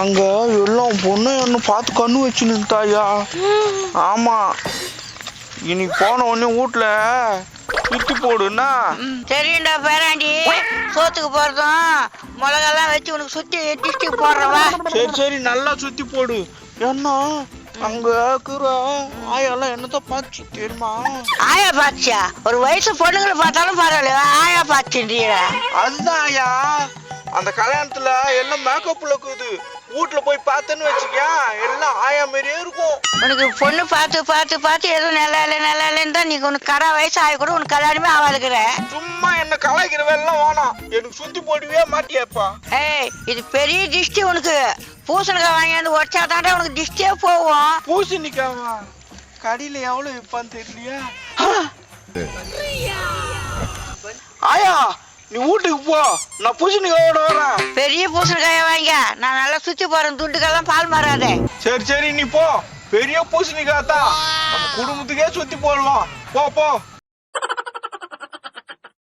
அங்க எல்லாம் பொண்ணு என்ன பார்த்து கண்ணு வச்சு நின்ட்டாயா ஆமா. இன்னைக்கு போன உடனே வீட்ல சுத்தி போடுன்னா? தெரியும்டா பேராண்டி. சோத்துக்கு போறதும் மிளகாலாம் வச்சு உனக்கு சுத்தி டிஸ்டிக் போடுறவா? சரி சரி நல்லா சுத்தி போடு. என்ன அங்க இருக்கிற ஆயெல்லாம் என்னதான் பார்த்து தெரியுமா? ஆயா பாத்தியா ஒரு வயசு பொண்ணுங்களை பார்த்தாலும் பரவாயில்ல ஆயா பாத்துன்றீங்க அதுதான் ஐயா அந்த கல்யாணத்துல எல்லாம் மேக்கப்ல இருக்குது வீட்ல போய் பார்த்தேன்னு வச்சுக்கியா எல்லாம் ஆயா மாதிரியே இருக்கும். உனக்கு பொண்ணு பார்த்து பார்த்து பார்த்து எதுவும் நல்லா இல்லை நல்லா இல்லைன்னு தான் நீ உனக்கு கடை வயசு ஆகி கூட உனக்கு கல்யாணமே ஆகாதுக்கிற சும்மா என்ன கலாய்க்கிற வேலைலாம் வேணாம் எனக்கு சுத்தி போடவே மாட்டியப்பா. ஏய் இது பெரிய திஷ்டி உனக்கு. பூசணிக்காய் வாங்கியாந்து உடச்சா தாண்டா உனக்கு திஷ்டியே போகும். பூசணிக்காவா? கடையில எவ்வளவு விற்பான்னு தெரியலையா. ஆயா நீ வீட்டுக்கு போ. நான் பூசணிக்காவோட வரேன். பெரிய பூசணிக்காயை வாங்க. நான் நல்லா சுத்தி போறேன். துட்டுக்கெல்லாம் பால் மாறாதே. சரி சரி நீ போ. பெரிய பூசணிக்காய் தான் நம்ம குடும்பத்துக்கே சுத்தி போடலாம். போ போ.